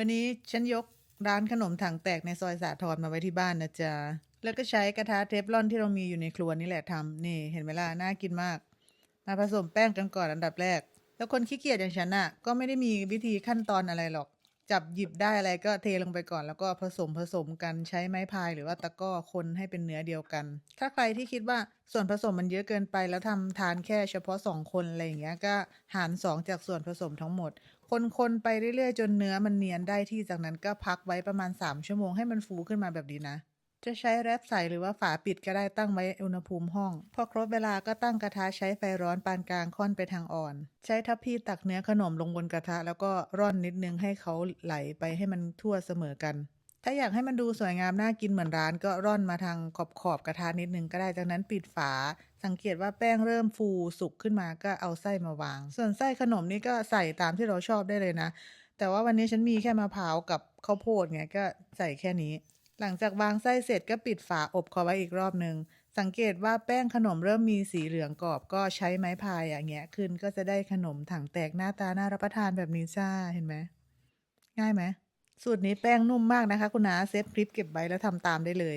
วันนี้ฉันยกร้านขนมถังแตกในซอยสาทรมาไว้ที่บ้านนะจ๊ะ แล้วก็ใช้กระทะเทฟลอนที่เรามีอยู่ในครัวนี่แหละทำนี่เห็นไหมล่ะน่ากินมาก มาผสมแป้งกันก่อนอันดับแรก แล้วคนขี้เกียจอย่างฉันน่ะก็ไม่ได้มีวิธีขั้นตอนอะไรหรอก จับหยิบได้อะไรก็เทลงไปก่อน แล้วก็ผสมผสมกันใช้ไม้พายหรือว่าตะก้อคนให้เป็นเนื้อเดียวกัน ถ้าใครที่คิดว่าส่วนผสมมันเยอะเกินไป แล้วทำทานแค่เฉพาะสองคนอะไรอย่างเงี้ยก็หารสองจากส่วนผสมทั้งหมด คนๆไปเรื่อยๆ จนเนื้อมันเนียนได้ที่จากนั้นก็พักไว้ประมาณ 3 ชั่วโมงให้มันฟูขึ้นมาแบบนี้นะ จะใช้แรปใส่หรือว่าฝาปิดก็ได้ตั้งไว้อุณหภูมิห้อง พอครบเวลาก็ตั้งกระทะใช้ไฟร้อนปานกลางค่อนไปทางอ่อน ใช้ทัพพีตักเนื้อขนมลงบนกระทะ แล้วก็ร่อนนิดนึงให้เขาไหลไปให้มันทั่วเสมอกัน ถ้าอยากให้มันดูสวยงามน่ากินเหมือนร้านก็ร่อนมาทางขอบขอบกระทะนิดนึงก็ได้จากนั้นปิดฝา สังเกตว่าแป้งเริ่มฟูสุกขึ้นมาก็เอาไส้มาวาง ส่วนไส้ขนมนี่ก็ใส่ตามที่เราชอบได้เลยนะ แต่ว่าวันนี้ฉันมีแค่มะพร้าวกับข้าวโพดไงก็ใส่แค่นี้ หลังจากวางไส้เสร็จก็ปิดฝาอบคอไว้อีกรอบหนึ่ง สังเกตว่าแป้งขนมเริ่มมีสีเหลืองกรอบก็ใช้ไม้พายอย่างเงี้ยขึ้นก็จะได้ขนมถังแตกหน้าตาน่ารับประทานแบบนี้จ้าเห็นไหมง่ายไหมสูตรนี้แป้งนุ่มมากนะคะ คุณนาเซฟคลิปเก็บไว้แล้วทำตามได้เลย